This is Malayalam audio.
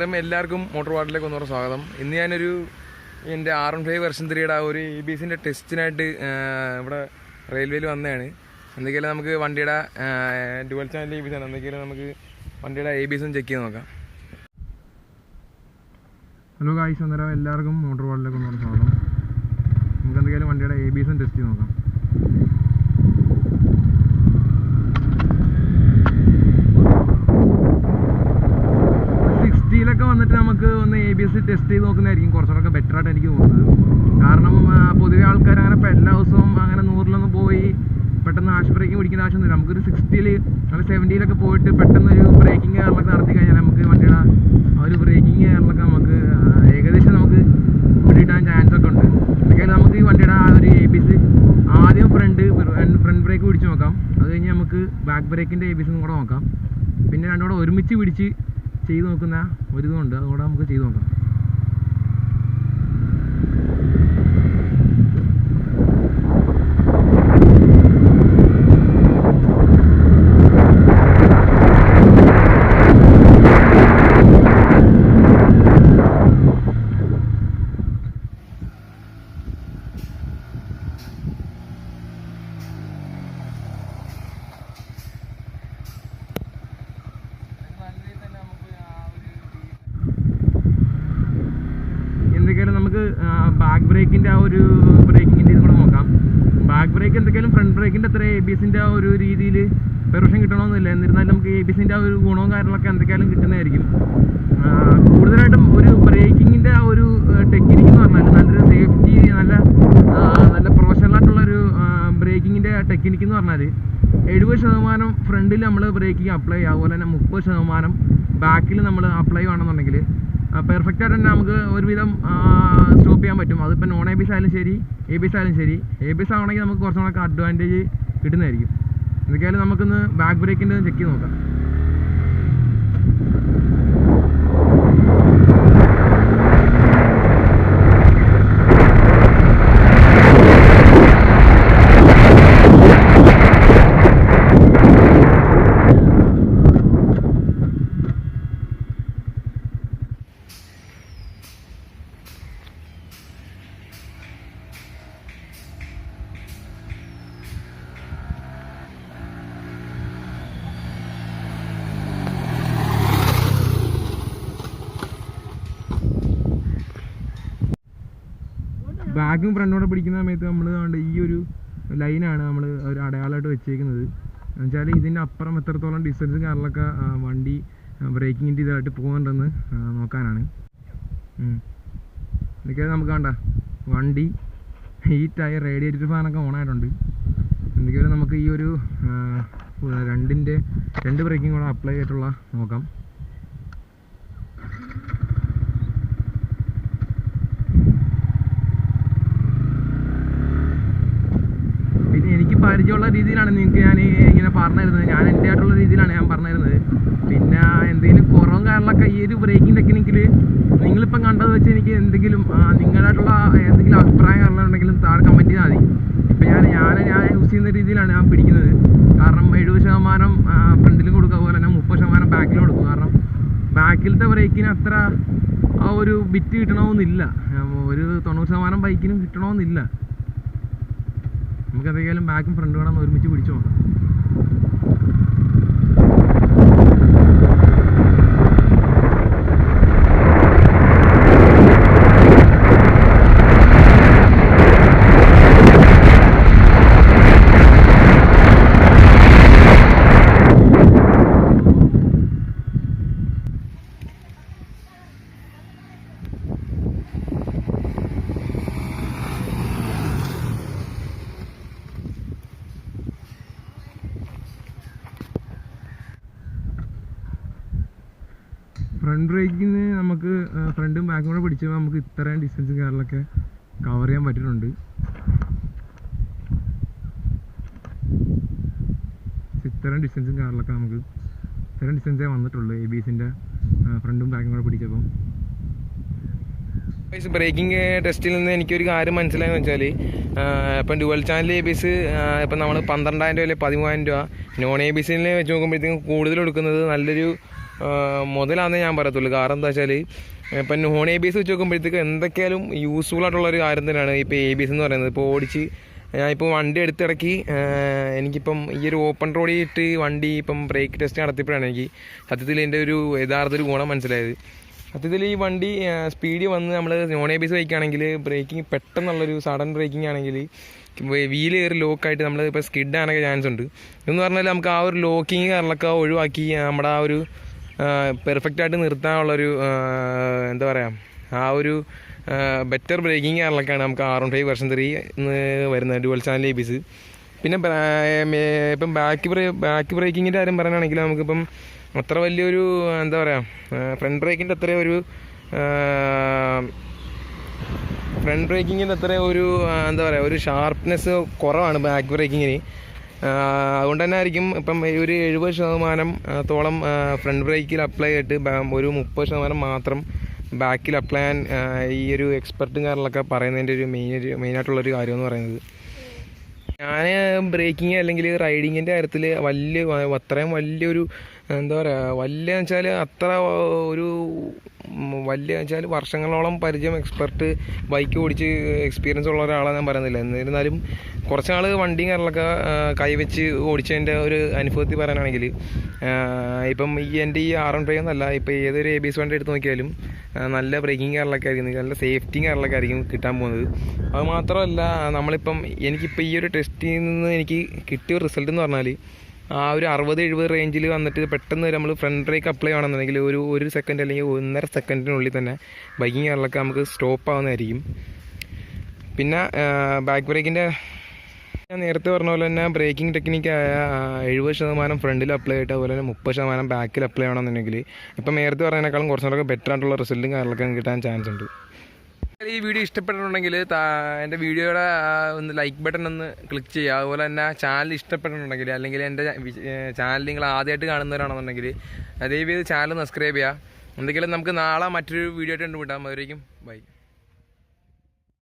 അന്നേരം എല്ലാവർക്കും മോട്ടോർ വാർഡിലേക്ക് ഒന്നുകൂടെ സ്വാഗതം. ഇന്ന് ഞാനൊരു എന്റെ ആർ എൻ ഫൈവ് വെർഷൻ ത്രീയുടെ ആ ഒരു ഇ ബി സിന്റെ ടെസ്റ്റിനായിട്ട് ഇവിടെ റെയിൽവേയിൽ വന്നതാണ്. എന്തെങ്കിലും നമുക്ക് വണ്ടിയുടെ ഡുവൽ ചാനൽ ഇ ബി ആണ്. എന്തെങ്കിലും നമുക്ക് വണ്ടിയുടെ എ ബി എസും ചെക്ക് ചെയ്ത് നോക്കാം. ഹലോ കായ്സ് അന്നേരം എല്ലാവർക്കും മോട്ടോർ വാർഡിലേക്ക് ഒന്നുകൂടെ സ്വാഗതം. നമുക്ക് എന്തെങ്കിലും വണ്ടിയുടെ എ ബി എസും ടെസ്റ്റ് ചെയ്ത് നോക്കാം സിക്സ്റ്റിയിലൊക്കെ വന്നിട്ട് നമുക്ക് ഒന്ന് എ ബി എസ് ടെസ്റ്റ് ചെയ്ത് നോക്കുന്നതായിരിക്കും. കുറച്ചുകൂടെ ബെറ്റർ ആയിട്ട് എനിക്ക് തോന്നുന്നത്. കാരണം പൊതുവെ ആൾക്കാർ അങ്ങനെ ഇപ്പം എല്ലാ ദിവസവും അങ്ങനെ നൂറിലൊന്നും പോയി പെട്ടെന്ന് ആശുപത്രിക്ക് പിടിക്കുന്ന ആവശ്യമൊന്നുമില്ല. നമുക്കൊരു സിക്സ്റ്റിയിൽ അല്ലെങ്കിൽ സെവന്റിയിലൊക്കെ പോയിട്ട് പെട്ടെന്ന് ഒരു ബ്രേക്കിംഗ് കാരണമൊക്കെ നടത്തി കഴിഞ്ഞാൽ നമുക്ക് വണ്ടിയുടെ ആ ഒരു ബ്രേക്കിംഗ് കാരണമൊക്കെ നമുക്ക് ഏകദേശം നമുക്ക് പിടിയിട്ടാൻ ചാൻസ് ഒക്കെ ഉണ്ട്. അല്ലെങ്കിൽ നമുക്ക് ഈ വണ്ടിയുടെ ആ ഒരു എ ബി സി ആദ്യം ഫ്രണ്ട് ഫ്രണ്ട് ബ്രേക്ക് പിടിച്ച് നോക്കാം. അത് കഴിഞ്ഞ് നമുക്ക് ബാക്ക് ബ്രേക്കിന്റെ എ ബി കൂടെ നോക്കാം. പിന്നെ രണ്ടും കൂടെ ഒരുമിച്ച് പിടിച്ച് ചെയ്ത് നോക്കുന്ന ഒരു ഇതുണ്ട് അതുകൂടെ നമുക്ക് ചെയ്ത് നോക്കാം എന്തൊക്കെയാലും നമുക്ക് ബാക്ക് ബ്രേക്കിന്റെ ആ ഒരു ബ്രേക്കിങ്ങിന്റെ ഇത് കൂടെ നോക്കാം. ബാക്ക് ബ്രേക്ക് എന്തൊക്കെയാലും ഫ്രണ്ട് ബ്രേക്കിന്റെ അത്ര എ ബി എസിന്റെ ആ ഒരു രീതിയിൽ പെർമിഷൻ കിട്ടണമെന്നില്ല. എന്നിരുന്നാലും നമുക്ക് എ ബി എസിന്റെ ആ ഒരു ഗുണവും കാര്യങ്ങളൊക്കെ എന്തൊക്കെയാലും കിട്ടുന്നതായിരിക്കും. കൂടുതലായിട്ടും ഒരു ബ്രേക്കിങ്ങിന്റെ ആ ഒരു ടെക്നിക്ക് എന്ന് പറഞ്ഞാൽ നല്ലൊരു സേഫ്റ്റി നല്ല നല്ല പ്രൊഫഷണൽ ആയിട്ടുള്ള ഒരു ബ്രേക്കിങ്ങിന്റെ ടെക്നിക്ക് എന്ന് പറഞ്ഞാൽ എഴുപത് ശതമാനം ഫ്രണ്ടിൽ നമ്മൾ ബ്രേക്കിംഗ് അപ്ലൈ ചെയ്യുക അതുപോലെ തന്നെ മുപ്പത് ശതമാനം ബാക്കിൽ നമ്മൾ അപ്ലൈ ചെയ്യുകയാണെന്നുണ്ടെങ്കിൽ പെർഫെക്റ്റ് ആയിട്ട് തന്നെ നമുക്ക് ഒരുവിധം സ്റ്റോപ്പ് ചെയ്യാൻ പറ്റും. അതിപ്പോൾ നോൺ എ ബി എസ് ആയാലും ശരി എ ബി എസ് ആയാലും ശരി. എ ബി എസ് ആണെങ്കിൽ നമുക്ക് കുറച്ചും കൂടെ അഡ്വാന്റേജ് കിട്ടുന്നതായിരിക്കും. എന്തൊക്കെയായാലും നമുക്കൊന്ന് ബാക്ക് ബ്രേക്കിന്റെ ചെക്ക് ചെയ്ത് നോക്കാം. ബാക്കും ഫ്രണ്ടോടെ പിടിക്കുന്ന സമയത്ത് നമ്മൾ കണ്ട് ഈ ഒരു ലൈനാണ് നമ്മൾ ഒരു അടയാളമായിട്ട് വെച്ചേക്കുന്നത്. എന്നുവെച്ചാൽ ഇതിന്റെ അപ്പുറം എത്രത്തോളം ഡിസ്റ്റൻസ് കാറിലൊക്കെ വണ്ടി ബ്രേക്കിങ്ങിന്റെ ഇതായിട്ട് പോകുന്നുണ്ടെന്ന് നോക്കാനാണ്. എന്നൊക്കെ നമുക്ക് കണ്ട വണ്ടി ഹീറ്റായി റേഡിയേറ്റർ ഫാനൊക്കെ ഓണായിട്ടുണ്ട് എന്തൊക്കെയാലും നമുക്ക് ഈ ഒരു രണ്ടിന്റെ രണ്ട് ബ്രേക്കിംഗ് കൂടെ അപ്ലൈ ചെയ്തിട്ടുള്ള നോക്കാം പിന്നെ എനിക്ക് പരിചയമുള്ള രീതിയിലാണ് നിങ്ങൾക്ക് ഞാൻ ഇങ്ങനെ പറഞ്ഞു തരുന്നത് ഞാൻ എന്റെ ആയിട്ടുള്ള രീതിയിലാണ് ഞാൻ പറഞ്ഞു തരുന്നത് പിന്നെ എന്തെങ്കിലും കുറവും കാര്യങ്ങളൊക്കെ ഈ ഒരു ബ്രേക്കിംഗ് ടെക്നിക്കിൽ നിങ്ങളിപ്പം കണ്ടത് വെച്ച് എനിക്ക് എന്തെങ്കിലും നിങ്ങളായിട്ടുള്ള എന്തെങ്കിലും അഭിപ്രായം കാര്യങ്ങളുണ്ടെങ്കിലും താഴെ കമന്റ് ചെയ്താൽ മതി. ഇപ്പം ഞാൻ ഞാൻ ഞാൻ യൂസ് ചെയ്യുന്ന രീതിയിലാണ് ഞാൻ പിടിക്കുന്നത്. കാരണം എഴുപത് ശതമാനം ഫ്രണ്ടിലും കൊടുക്കുക അതുപോലെ തന്നെ മുപ്പത് ശതമാനം ബാക്കിലും കൊടുക്കും. കാരണം ബാക്കിലത്തെ ബ്രേക്കിന് അത്ര ആ ഒരു ബിറ്റ് കിട്ടണമെന്നില്ല. ഒരു തൊണ്ണൂറ് ശതമാനം ബൈക്കിനും കിട്ടണമെന്നില്ല. നമുക്ക് എന്തെങ്കിലും ബാക്കും ഫ്രണ്ട് വേണം ഒരുമിച്ച് പിടിച്ചു നോക്കാം. ഫ്രണ്ട് ബ്രേക്കിന് നമുക്ക് ഫ്രണ്ടും ബാക്കും കൂടെ പിടിച്ചപ്പോൾ നമുക്ക് ഇത്രയും ഡിസ്റ്റൻസ് കാറിലൊക്കെ കവർ ചെയ്യാൻ പറ്റുന്നുണ്ട് ഇത്രയും ഡിസ്റ്റൻസും കാറിലൊക്കെ നമുക്ക് ഇത്രയും ഡിസ്റ്റൻസേ വന്നിട്ടുള്ളൂ എ ബി എസിന്റെ ഫ്രണ്ടും ബാക്കും കൂടെ പിടിച്ചപ്പം. ബ്രേക്കിംഗ് ടെസ്റ്റിൽ നിന്ന് എനിക്കൊരു കാര്യം മനസ്സിലായെന്ന് വെച്ചാൽ ഇപ്പം dual channel A B S ഇപ്പം നമ്മൾ പന്ത്രണ്ടായിരം രൂപ അല്ലെങ്കിൽ പതിമൂവായിരം രൂപ നോൺ എ ബി സിനെ വെച്ച് നോക്കുമ്പോഴത്തേക്കും കൂടുതൽ കൊടുക്കുന്നത് നല്ലൊരു മുതലാണെന്നേ ഞാൻ പറയത്തുള്ളൂ. കാരണം എന്താ വെച്ചാൽ ഇപ്പം നോൺ എ ബി എസ് വെച്ച് നോക്കുമ്പോഴത്തേക്ക് എന്തൊക്കെയാലും യൂസ്ഫുൾ ആയിട്ടുള്ള ഒരു കാര്യം തന്നെയാണ് ഇപ്പോൾ എ ബി എസ് എന്ന് പറയുന്നത്. ഇപ്പോൾ ഓടിച്ച് ഞാനിപ്പോൾ വണ്ടി എടുത്തിടക്കി എനിക്കിപ്പം ഈ ഒരു ഓപ്പൺ റോഡിൽ ഇട്ട് വണ്ടി ഇപ്പം ബ്രേക്ക് ടെസ്റ്റ് നടത്തിയപ്പോഴാണ് എനിക്ക് സത്യത്തിൽ എന്റെ ഒരു യഥാർത്ഥ ഒരു ഗുണം മനസ്സിലായത്. സത്യത്തിൽ ഈ വണ്ടി സ്പീഡിൽ വന്ന് നമ്മൾ നോൺ എ ബി എസ് ബൈക്കാണെങ്കിൽ ബ്രേക്കിംഗ് പെട്ടെന്നുള്ളൊരു സഡൻ ബ്രേക്കിംഗ് ആണെങ്കിൽ വീൽ കയറി ലോക്കായിട്ട് നമ്മൾ ഇപ്പോൾ സ്കിഡ് ആകാനൊക്കെ ചാൻസ് ഉണ്ട്. എന്ന് പറഞ്ഞാൽ നമുക്ക് ആ ഒരു ലോക്കിങ് കാരണമൊക്കെ ഒഴിവാക്കി നമ്മുടെ ആ ഒരു പെർഫെക്റ്റ് ആയിട്ട് നിർത്താനുള്ളൊരു എന്താ പറയുക ആ ഒരു ബെറ്റർ ബ്രേക്കിംഗ് കാരണമൊക്കെയാണ് നമുക്ക് ആർ ഫൈവ് വെർഷൻ ത്രീ വരുന്നത്. ഡുവൽ ചാനൽ എ പിന്നെ ഇപ്പം ബാക്ക് ബ്രേ ബാക്ക് ബ്രേക്കിങ്ങിന്റെ കാര്യം പറയുകയാണെങ്കിൽ നമുക്കിപ്പം അത്ര വലിയൊരു എന്താ പറയുക ഫ്രണ്ട് ബ്രേക്കിന്റെ അത്ര ഒരു ഫ്രണ്ട് ബ്രേക്കിങ്ങിന്റെ അത്ര ഒരു എന്താ പറയുക ഒരു ഷാർപ്നെസ് കുറവാണ് ബാക്ക് ബ്രേക്കിങ്ങിന് അതുകൊണ്ട് തന്നെ ആയിരിക്കും ഇപ്പം ഒരു എഴുപത് ശതമാനം തോളം ഫ്രണ്ട് ബ്രേക്കിൽ അപ്ലൈ ചെയ്തിട്ട് ഒരു മുപ്പത് ശതമാനം മാത്രം ബാക്കിൽ അപ്ലൈ ചെയ്യാൻ ഈ ഒരു എക്സ്പെർട്ടും കാര്യങ്ങളൊക്കെ പറയുന്നതിന്റെ ഒരു മെയിൻ ഒരു മെയിനായിട്ടുള്ളൊരു കാര്യം എന്ന് പറയുന്നത്. ഞാൻ ബ്രേക്കിങ് അല്ലെങ്കിൽ റൈഡിങ്ങിന്റെ കാര്യത്തിൽ വലിയ അത്രയും വലിയൊരു എന്താ പറയുക വലിയ വെച്ചാൽ അത്ര ഒരു വലിയ വെച്ചാൽ വർഷങ്ങളോളം പരിചയം എക്സ്പെർട്ട് ബൈക്ക് ഓടിച്ച് എക്സ്പീരിയൻസ് ഉള്ള ഒരാളാണ് ഞാൻ പറയുന്നില്ല. എന്നിരുന്നാലും കുറച്ച് നാൾ വണ്ടിയും കാര്യങ്ങളൊക്കെ കൈവച്ച് ഓടിച്ചതിന്റെ ഒരു അനുഭവത്തിൽ പറയാനാണെങ്കിൽ ഇപ്പം ഈ എന്റെ ഈ ആർ എൺ ഫൈവ് എന്നല്ല ഇപ്പോൾ ഏതൊരു എ ബി എസ് വണ്ടി എടുത്ത് നോക്കിയാലും നല്ല ബ്രേക്കിംഗ് കാര്യങ്ങളൊക്കെ ആയിരിക്കും നല്ല സേഫ്റ്റിയും കാര്യങ്ങളൊക്കെ ആയിരിക്കും കിട്ടാൻ പോകുന്നത്. അത് മാത്രമല്ല നമ്മളിപ്പം എനിക്കിപ്പോൾ ഈ ഒരു ടെസ്റ്റിൽ നിന്ന് എനിക്ക് കിട്ടിയ റിസൾട്ട് എന്ന് പറഞ്ഞാൽ ആ ഒരു അറുപത് എഴുപത് റേഞ്ചിൽ വന്നിട്ട് പെട്ടെന്ന് നമ്മൾ ഫ്രണ്ട് ബ്രേക്ക് അപ്ലൈ ചെയ്യണമെന്നുണ്ടെങ്കിൽ ഒരു ഒരു സെക്കൻഡ് അല്ലെങ്കിൽ ഒന്നര സെക്കൻഡിനുള്ളിൽ തന്നെ ബൈക്കിങ് കാറിലൊക്കെ നമുക്ക് സ്റ്റോപ്പ് ആവുന്നതായിരിക്കും. പിന്നെ ബാക്ക് ബ്രേക്കിന്റെ ഞാൻ നേരത്തെ പറഞ്ഞ പോലെ തന്നെ ബ്രേക്കിംഗ് ടെക്നിക്കായ എഴുപത് ശതമാനം ഫ്രണ്ടിൽ അപ്ലൈ ആയിട്ട് അതുപോലെ തന്നെ മുപ്പത് ശതമാനം ബാക്കിൽ അപ്ലൈ ചെയ്യണമെന്നുണ്ടെങ്കിൽ ഇപ്പം നേരത്തെ പറഞ്ഞതിനേക്കാളും കുറച്ചുകൂടെ ബെറ്റർ ആയിട്ടുള്ള റിസൾട്ടും കാര്യങ്ങളൊക്കെ കിട്ടാൻ ചാൻസ് ഉണ്ട്. ഈ വീഡിയോ ഇഷ്ടപ്പെട്ടിട്ടുണ്ടെങ്കിൽ എന്റെ വീഡിയോയുടെ ഒന്ന് ലൈക്ക് ബട്ടൺ ഒന്ന് ക്ലിക്ക് ചെയ്യുക. അതുപോലെ തന്നെ ചാനൽ ഇഷ്ടപ്പെട്ടിട്ടുണ്ടെങ്കിൽ അല്ലെങ്കിൽ എന്റെ ചാനൽ നിങ്ങൾ ആദ്യമായിട്ട് കാണുന്നവരാണെന്നുണ്ടെങ്കിൽ ചെയ്ത് ചാനൽ സബ്സ്ക്രൈബ് ചെയ്യുക. എന്തെങ്കിലും നമുക്ക് നാളെ മറ്റൊരു വീഡിയോ ആയിട്ട് കണ്ടുപിട്ടാൽ അതുവരേക്കും ബൈ